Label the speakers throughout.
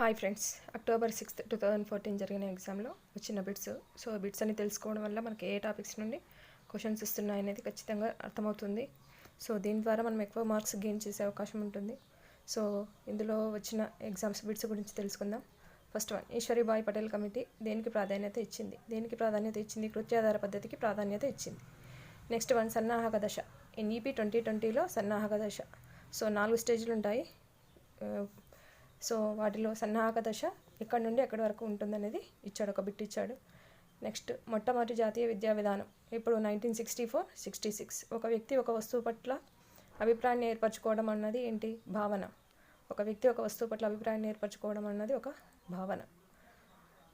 Speaker 1: Hi friends October sixth two thousand fourteen జరిగిన ఎగ్జామ్లో వచ్చిన బిట్స్. సో బిట్స్ అని తెలుసుకోవడం వల్ల మనకి ఏ టాపిక్స్ నుండి క్వశ్చన్స్ ఇస్తున్నాయి అనేది ఖచ్చితంగా అర్థమవుతుంది. సో దీని ద్వారా మనం ఎక్కువ మార్క్స్ గెయిన్ చేసే అవకాశం ఉంటుంది. సో ఇందులో వచ్చిన ఎగ్జామ్స్ బిట్స్ గురించి తెలుసుకుందాం. First one Eshwaribai Patel committee దేనికి ప్రాధాన్యత ఇచ్చింది? దేనికి ప్రాధాన్యత ఇచ్చింది? కృత్యాధార పద్ధతికి ప్రాధాన్యత ఇచ్చింది. నెక్స్ట్ వన్ సన్నాహక దశ. ఎన్ఈపి ట్వంటీ ట్వంటీలో సన్నాహక దశ. సో నాలుగు స్టేజ్లు ఉంటాయి. సో వాటిలో సన్నాహక దశ ఎక్కడి నుండి ఎక్కడి వరకు ఉంటుందనేది ఇచ్చాడు ఒక బిట్ ఇచ్చాడు. నెక్స్ట్ మొట్టమొదటి జాతీయ విద్యా విధానం. ఇప్పుడు nineteen sixty four sixty six ఒక వ్యక్తి ఒక వస్తువు పట్ల అభిప్రాయాన్ని ఏర్పరచుకోవడం అన్నది ఏంటి? భావన. ఒక వ్యక్తి ఒక వస్తువు పట్ల అభిప్రాయాన్ని ఏర్పరచుకోవడం అన్నది ఒక భావన.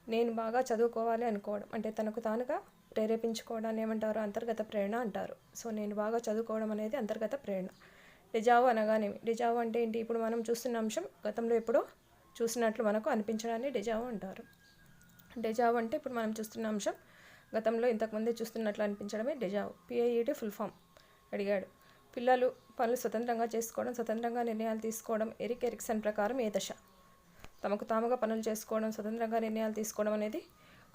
Speaker 1: నేను బాగా చదువుకోవాలి అనుకోవడం. అంటే తనకు తానుగా ప్రేరేపించుకోవడాన్ని ఏమంటారు? అంతర్గత ప్రేరణ అంటారు. సో నేను బాగా చదువుకోవడం అనేది అంతర్గత ప్రేరణ. డిజావు అనగానేమి డిజావు అంటే ఏంటి? ఇప్పుడు మనం చూస్తున్న అంశం గతంలో ఎప్పుడో చూసినట్లు మనకు అనిపించడాన్ని డెజావు అంటారు. డెజావు అంటే ఇప్పుడు మనం చూస్తున్న అంశం గతంలో ఇంతకుముందే చూస్తున్నట్లు అనిపించడమే deja vu PIED full form అడిగాడు. పిల్లలు పనులు స్వతంత్రంగా చేసుకోవడం స్వతంత్రంగా నిర్ణయాలు తీసుకోవడం ఎరిక్ ఎరిక్సన్ ప్రకారం ఏ దశ? తమకు తాముగా పనులు చేసుకోవడం స్వతంత్రంగా నిర్ణయాలు తీసుకోవడం అనేది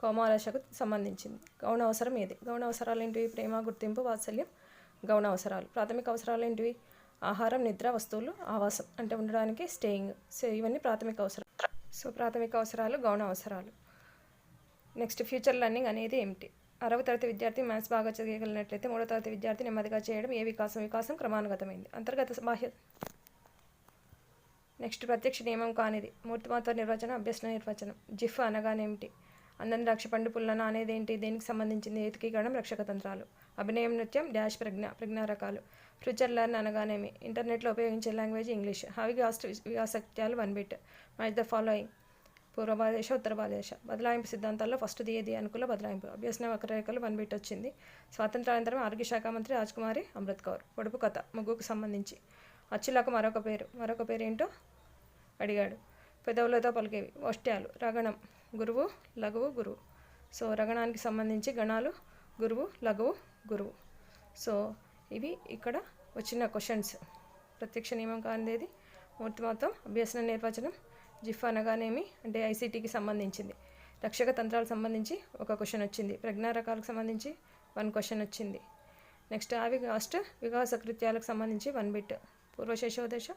Speaker 1: కౌమారశకు సంబంధించింది. గౌణ అవసరం ఏది? గౌణ అవసరాలు ఏంటివి? ప్రేమ గుర్తింపు వాత్సల్యం గౌణ అవసరాలు ప్రాథమిక అవసరాలు ఏంటివి? ఆహారం నిద్ర వస్తువులు ఆవాసం అంటే ఉండడానికి స్టేయింగ్ సో ఇవన్నీ ప్రాథమిక అవసరం సో ప్రాథమిక అవసరాలు గౌణ అవసరాలు. నెక్స్ట్ ఫ్యూచర్ లెర్నింగ్ అనేది ఏమిటి? అరవ తరగతి విద్యార్థి మ్యాథ్స్ బాగా చదివగలిగినట్లయితే మూడో తరగతి విద్యార్థి నెమ్మదిగా చేయడం ఏ వికాసం? వికాసం క్రమానుగతమైంది. అంతర్గత బాహ్య నెక్స్ట్ ప్రత్యక్ష నియమం కానిది. మూర్తిమాత నిర్వచనం అభ్యసన నిర్వచనం. జిఫ్ అనగానేమిటి? అందరి ద్రాక్ష పండు పుల్లన అనేది ఏంటి దేనికి సంబంధించింది? ఏతికీకరణం రక్షక తంత్రాలు. అభినయం నృత్యం డాష్ ప్రజ్ఞ ప్రజ్ఞా రకాలు ఫ్యూచర్ లెర్న్ అనగానేమి? ఇంటర్నెట్లో ఉపయోగించే language English. Havighurst వికాసక్త్యాలు one bit. Match the following. పూర్వ భారతదేశ ఉత్తర భారతదేశ బదలాయింపు సిద్ధాంతాల్లో ఫస్ట్ ఏది అనుకూల బదలాయింపు. అభ్యసన వక్రరేఖలు వన్ బిట్ వచ్చింది. స్వాతంత్రానంతరం ఆరోగ్య శాఖ మంత్రి రాజ్కుమారి అమృత్ కౌర్. పొడుపు కథ. ముగ్గుకు సంబంధించి. అచ్చులకు మరొక పేరు. మరొక పేరు ఏంటో అడిగాడు. పెదవులతో పలికేవి. ఓష్ట్యాలు రగణం. గురువు లఘువు గురువు. సో రగణానికి సంబంధించి గణాలు. గురువు లఘువు గురువు. సో ఇవి ఇక్కడ వచ్చిన క్వశ్చన్స్ ప్రత్యక్ష నియమం కానిదేది మూర్తి మొత్తం అభ్యసన నిర్వచనం జిఫ్ అనగానేమి అంటే ఐసీటీకి సంబంధించింది. రక్షక తంత్రాలకు సంబంధించి ఒక క్వశ్చన్ వచ్చింది. ప్రజ్ఞా రకాలకు సంబంధించి వన్ క్వశ్చన్ వచ్చింది. నెక్స్ట్ ఆవి కాస్ట్ వికాస కృత్యాలకు సంబంధించి వన్ బిట్ పూర్వశేషవ దశ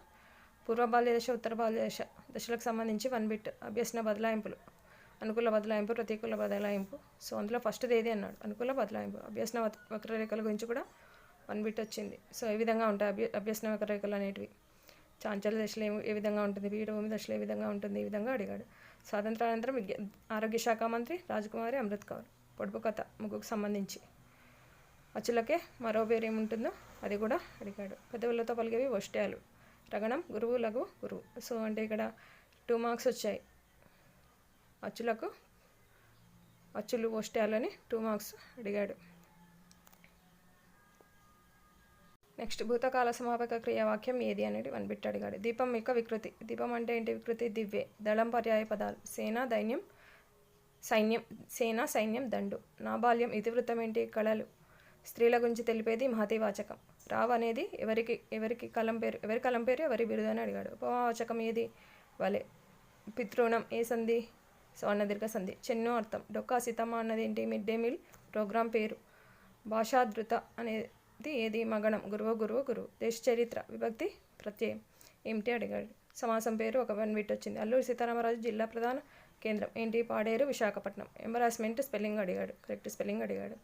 Speaker 1: పూర్వ బాల్య దశ ఉత్తర బాల్య దశ దశలకు సంబంధించి వన్ బిట్ అభ్యసన బదలాయింపులు అనుకూల బదలాయింపు ప్రతికూల బదలాయింపు. సో అందులో ఫస్ట్ది ఏది అన్నాడు? అనుకూల బదలాయింపు అభ్యసన వక్రరేఖల గురించి కూడా వన్ బిట్ వచ్చింది. సో ఈ విధంగా ఉంటాయి అభ్య అభ్యసన రేఖలు అనేటివి? చాంచల్య దశలో ఏ- ఏ విధంగా ఉంటుంది? పీఠభూమి దశలో ఏ విధంగా ఉంటుంది? ఈ విధంగా అడిగాడు. స్వాతంత్రానంతరం ఆరోగ్య శాఖ మంత్రి రాజకుమారి అమృత్ కౌర్. పొడుపు కథ ముగ్గుకు సంబంధించి. అచ్చులకే మరో పేరు ఏముంటుందో అది కూడా అడిగాడు. పెదవులతో పలిగేవి వష్ట్యాలు. రగణం గురువు లఘు గురువు. సో అంటే ఇక్కడ టూ మార్క్స్ వచ్చాయి. అచ్చులకు అచ్చులు వష్ట్యాలు అని టూ మార్క్స్ అడిగాడు. నెక్స్ట్ భూతకాల సమాపక క్రియావాక్యం ఏది అనేది వన్ బిట్ అడిగాడు. దీపం యొక్క వికృతి. దీపం అంటే ఏంటి? వికృతి దివ్యే. దళం పర్యాయ పదాలు. సేన దైన్యం సైన్యం. సేన సైన్యం దండు. నా బాల్యం ఇతివృత్తం ఏంటి? కళలు. స్త్రీల గురించి తెలిపేది మహతివాచకం రావ్ అనేది ఎవరికి ఎవరికి కలం పేరు ఎవరి కలం పేరు ఎవరి బిరుదు అని అడిగాడు. ఉపవాచకం ఏది? వలె. పితృణం ఏ సంధి? స్వర్ణదీర్ఘ సంధి. చెన్ను అర్థం. డొక్కా సీతమ్మ అన్నది ఏంటి? మిడ్ డే మీల్ ప్రోగ్రాం పేరు. భాషాధృత అనేది ఏది? మగణం గురువు గురువు గురువు దేశ చరిత్ర విభక్తి ప్రత్యయం. ఏమిటి? అడిగాడు. సమాసం పేరు ఒక వన్ బిట్ వచ్చింది. అల్లూరి సీతారామరాజు జిల్లా ప్రధాన కేంద్రం. ఏంటి? పాడేరు విశాఖపట్నం. ఎంబరాస్మెంట్ స్పెల్లింగ్ అడిగాడు. కరెక్ట్ స్పెల్లింగ్ అడిగాడు.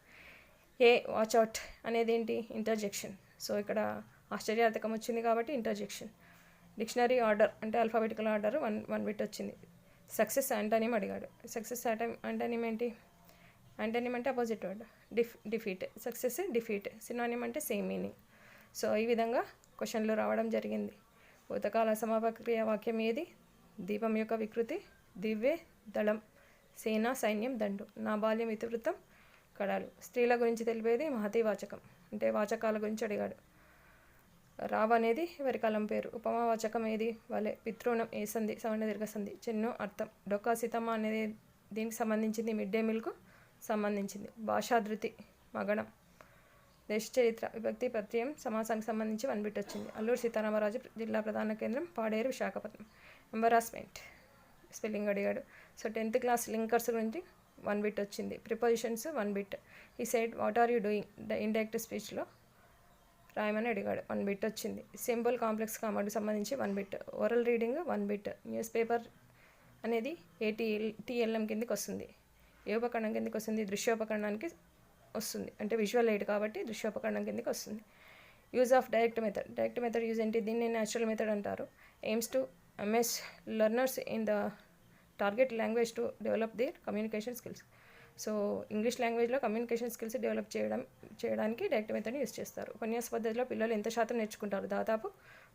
Speaker 1: ఏ వాచ్ అవుట్ అనేది ఏంటి ఇంటర్జెక్షన్. సో ఇక్కడ ఆశ్చర్యార్థకం వచ్చింది కాబట్టి ఇంటర్జెక్షన్. డిక్షనరీ ఆర్డర్ అంటే alphabetical order one one bit వచ్చింది. సక్సెస్ యాంటనిమ్ అడిగాడు. సక్సెస్ యాంటనిమ్ ఏంటి? యాంటనిమ్ అంటే opposite word def defeat success defeat synonym అంటే సేమ్ మీనింగ్ సో ఈ విధంగా క్వశ్చన్లు రావడం జరిగింది. భూతకాల సమాపక్రియ వాక్యం ఏది? దీపం యొక్క వికృతి దివ్యే దళం సేనా సైన్యం దండు. నా బాల్యం ఇతివృత్తం కడాలు. స్త్రీల గురించి తెలిపేది మహతి వాచకం. అంటే వాచకాల గురించి అడిగాడు. రావ్ అనేది వరికాలం పేరు? ఉపమా వాచకం ఏది? వలె పితృణం ఏ సంధి? సవర్ణ దీర్ఘ సంధి. చెన్ను అర్థం. డొక్కా సీతమ్మ అనేది దీనికి సంబంధించింది మిడ్ డే మీల్కు సంబంధించింది. భాషాధృతి మగణం దేశ చరిత్ర విభక్తి ప్రత్యయం సమాసానికి సంబంధించి వన్ బిట్ వచ్చింది. అల్లూరు సీతారామరాజు జిల్లా ప్రధాన కేంద్రం పాడేరు విశాఖపట్నం. ఎంబరాస్మెంట్ స్పెల్లింగ్ అడిగాడు. సో టెన్త్ క్లాస్ లింకర్స్ గురించి వన్ బిట్ వచ్చింది. Prepositions one bit. He said what are you doing? The indirect స్పీచ్లో రాయమని అడిగాడు. వన్ బిట్ వచ్చింది. సింపుల్ కాంప్లెక్స్ కామర్కి సంబంధించి one bit. Oral reading one bit. Newspaper అనేది ఏటీఎల్ టీఎల్ఎం కిందకి వస్తుంది. ఏ ఉపకరణం కిందకి వస్తుంది? దృశ్యోపకరణానికి వస్తుంది. అంటే విజువల్ ఎయిడ్ కాబట్టి దృశ్యోపకరణం కిందకి వస్తుంది. Use of direct method direct method use ఏంటి? దీన్ని న్యాచురల్ మెథడ్ అంటారు. Aims to immerse learners in the target language to develop the communication skills so English లాంగ్వేజ్లో కమ్యూనికేషన్ స్కిల్స్ డెవలప్ చేయడం చేయడానికి డైరెక్ట్ మెథడ్ని యూస్ చేస్తారు. ఉపన్యాస పద్ధతిలో పిల్లలు ఎంత శాతం నేర్చుకుంటారు? దాదాపు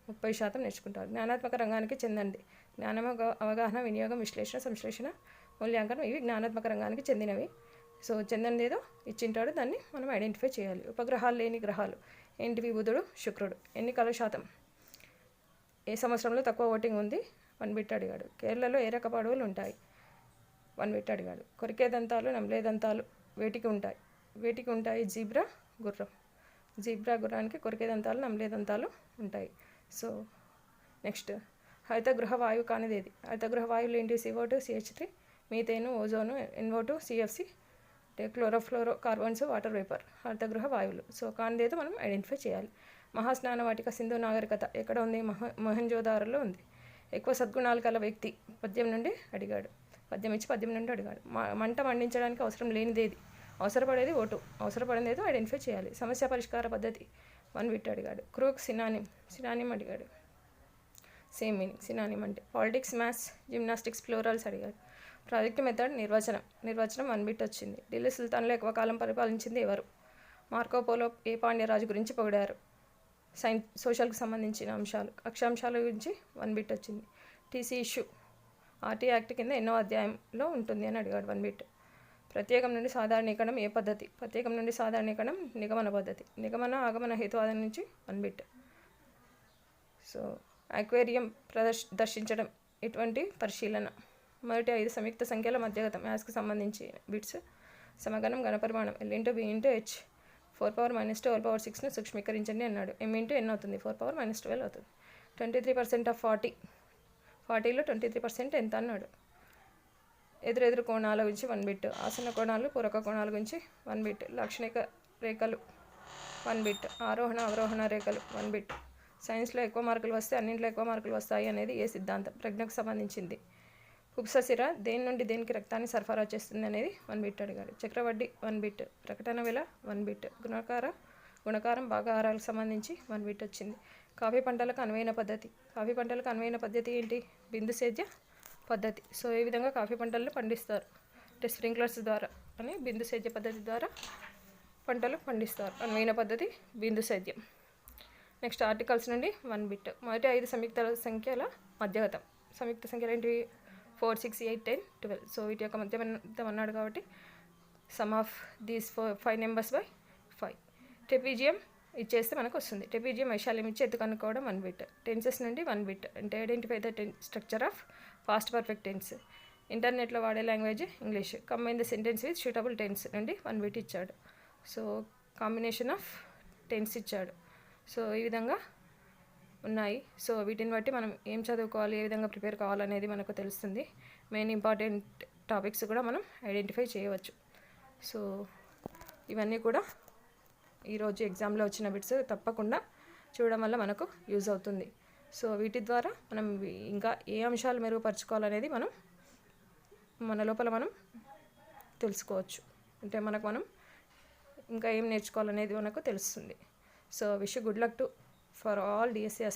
Speaker 1: ముప్పై శాతం నేర్చుకుంటారు. జ్ఞానాత్మక రంగానికి చెందండి. జ్ఞానం అవగాహన వినియోగం విశ్లేషణ సంశ్లేషణ మూల్యాంకనం ఇవి జ్ఞానాత్మక రంగానికి చెందినవి. సో చెందినది ఏదో ఇచ్చింటాడు దాన్ని మనం ఐడెంటిఫై చేయాలి. ఉపగ్రహాలు లేని గ్రహాలు. ఏంటివి? బుధుడు శుక్రుడు. ఎన్నికల శాతం? ఏ సంవత్సరంలో తక్కువ ఓటింగ్ ఉంది? వన్ బిట్ అడిగాడు. కేరళలో ఏ రకపు అడవులు ఉంటాయి? వన్ బిట్ అడిగాడు. కొరికే దంతాలు నమలే దంతాలు వేటికి ఉంటాయి? వేటికి ఉంటాయి? జీబ్రా గుర్రం. జీబ్రా గుర్రానికి కొరికే దంతాలు నమలే దంతాలు ఉంటాయి. సో నెక్స్ట్ హరితగృహ వాయువు కానిదేది? హరిత హరితగృహ వాయువులు ఏంటి? C O two C H three? Methane ozone N O two CFC అంటే క్లోరోఫ్లోరో కార్బన్స్ వాటర్ వేపర్ హరితగృహ వాయువులు. సో కానిదేదో మనం ఐడెంటిఫై చేయాలి. మహాస్నాన వాటిక సింధు నాగరికత ఎక్కడ ఉంది? మహ మహంజోదారులో ఉంది. ఎక్కువ సద్గుణాలు కల వ్యక్తి పద్యం నుండి అడిగాడు. పద్యం ఇచ్చి పద్యం నుండి అడిగాడు. మంట మండించడానికి అవసరం లేనిదేది. అవసరపడేది ఓటు. అవసరపడేది ఏదో ఐడెంటిఫై చేయాలి. సమస్య పరిష్కార పద్ధతి వన్ విట్ అడిగాడు. క్రూక్ సినానిమ్ సినానిమ్ అడిగాడు. సేమ్ మీనింగ్ సినానిమ్ అంటే పాలిటిక్స్ మ్యాథ్స్ జిమ్నాస్టిక్స్ ఫ్లోరల్స్ అడిగాడు. ప్రాజెక్ట్ మెథడ్ నిర్వచనం. నిర్వచనం వన్ బిట్ వచ్చింది. ఢిల్లీ సుల్తాన్లో ఎక్కువ కాలం పరిపాలించింది ఎవరు? మార్కోపోలో ఏ పాండ్యరాజు గురించి పొగిడారు? సైన్ సోషల్కి సంబంధించిన అంశాలు. అక్షాంశాల గురించి వన్ బిట్ వచ్చింది. TC issue. ఆర్టీ యాక్ట్ కింద ఎన్నో అధ్యాయంలో ఉంటుంది అని అడిగాడు వన్ బిట్. ప్రత్యేకం నుండి సాధారణీకరణం ఏ పద్ధతి? ప్రత్యేకం నుండి సాధారణీకరణం నిగమన పద్ధతి. నిగమన ఆగమన హేతువాదం నుంచి వన్ బిట్. సో అక్వేరియం ప్రదర్శ దర్శించడం. ఇటువంటి పరిశీలన? మొదటి ఐదు సంయుక్త సంఖ్యల మధ్యగతం మ్యాథ్స్కి సంబంధించి బిట్స్. సమగణం గణపరిమాణం L into B into H. Four power minus two power సిక్స్ను సూక్ష్మీకరించండి అన్నాడు. ఎం ఇంటూ ఎన్ అవుతుంది? ఫోర్ పవర్ మైనస్ ట్వెల్వ్ అవుతుంది. Twenty three percent of forty. ఫార్టీలో twenty three percent ఎంత అన్నాడు? ఎదురెదురు కోణాల గురించి వన్ బిట్. ఆసన కోణాలు పూరక కోణాల గురించి వన్ బిట్. లాక్షణిక రేఖలు వన్ బిట్. ఆరోహణ అవరోహణ రేఖలు వన్ బిట్. సైన్స్లో ఎక్కువ మార్కులు వస్తే అన్నింటిలో ఎక్కువ మార్కులు వస్తాయి అనేది ఏ సిద్ధాంతం? ప్రజ్ఞకు సంబంధించింది. కుప్ససిర దేని నుండి దేనికి రక్తాన్ని సరఫరా చేస్తుంది అనేది వన్ బిట్ అడిగాడు చక్రవడ్డీ వన్ బిట్ ప్రకటన వేల వన్ బిట్ గుణకార గుణకారం ఆరాలకు సంబంధించి వన్ బిట్ వచ్చింది. కాఫీ పంటలకు అనువైన పద్ధతి. కాఫీ పంటలకు అనువైన పద్ధతి ఏంటి? బిందు సేద్య పద్ధతి. సో ఈ విధంగా కాఫీ పంటలను పండిస్తారు? అంటే స్ప్రింక్లర్స్ ద్వారా అని బిందు సేద్య పద్ధతి ద్వారా పంటలు పండిస్తారు. అనువైన పద్ధతి బిందు సేద్యం. నెక్స్ట్ ఆర్టికల్స్ నుండి వన్ బిట్. మొదటి ఐదు సంయుక్త సంఖ్యల మధ్యగతం. సంయుక్త సంఖ్యలు ఏంటివి? Four six eight ten twelve. So వీటి యొక్క మధ్యగతం అన్నాడు కాబట్టి sum of these four five numbers by five. Trapezium ఇచ్చేస్తే మనకు వస్తుంది. టెపీజియం వైశాల్యం ఇచ్చి ఎత్తు కనుక్కోవడం వన్ బిట్. టెన్సెస్ నుండి వన్ బిట్. అంటే identify the ten structure of past perfect tense ఇంటర్నెట్లో వాడే language English. Combine the sentence with suitable tense నుండి వన్ బిట్ ఇచ్చాడు. సో కాంబినేషన్ ఆఫ్ టెన్స్ ఇచ్చాడు. సో ఈ విధంగా ఉన్నాయి. సో వీటిని బట్టి మనం ఏం చదువుకోవాలి ఏ విధంగా ప్రిపేర్ కావాలనేది మనకు తెలుస్తుంది. మెయిన్ ఇంపార్టెంట్ టాపిక్స్ కూడా మనం ఐడెంటిఫై చేయవచ్చు. సో ఇవన్నీ కూడా ఈరోజు ఎగ్జామ్లో వచ్చిన బిట్స్ తప్పకుండా చూడడం వల్ల మనకు యూజ్ అవుతుంది. సో వీటి ద్వారా మనం ఇంకా ఏ అంశాలు మెరుగుపరచుకోవాలనేది మనం మన లోపల మనం తెలుసుకోవచ్చు. అంటే మనకు మనం ఇంకా ఏం నేర్చుకోవాలనేది మనకు తెలుస్తుంది. So wish good luck to for all DCS.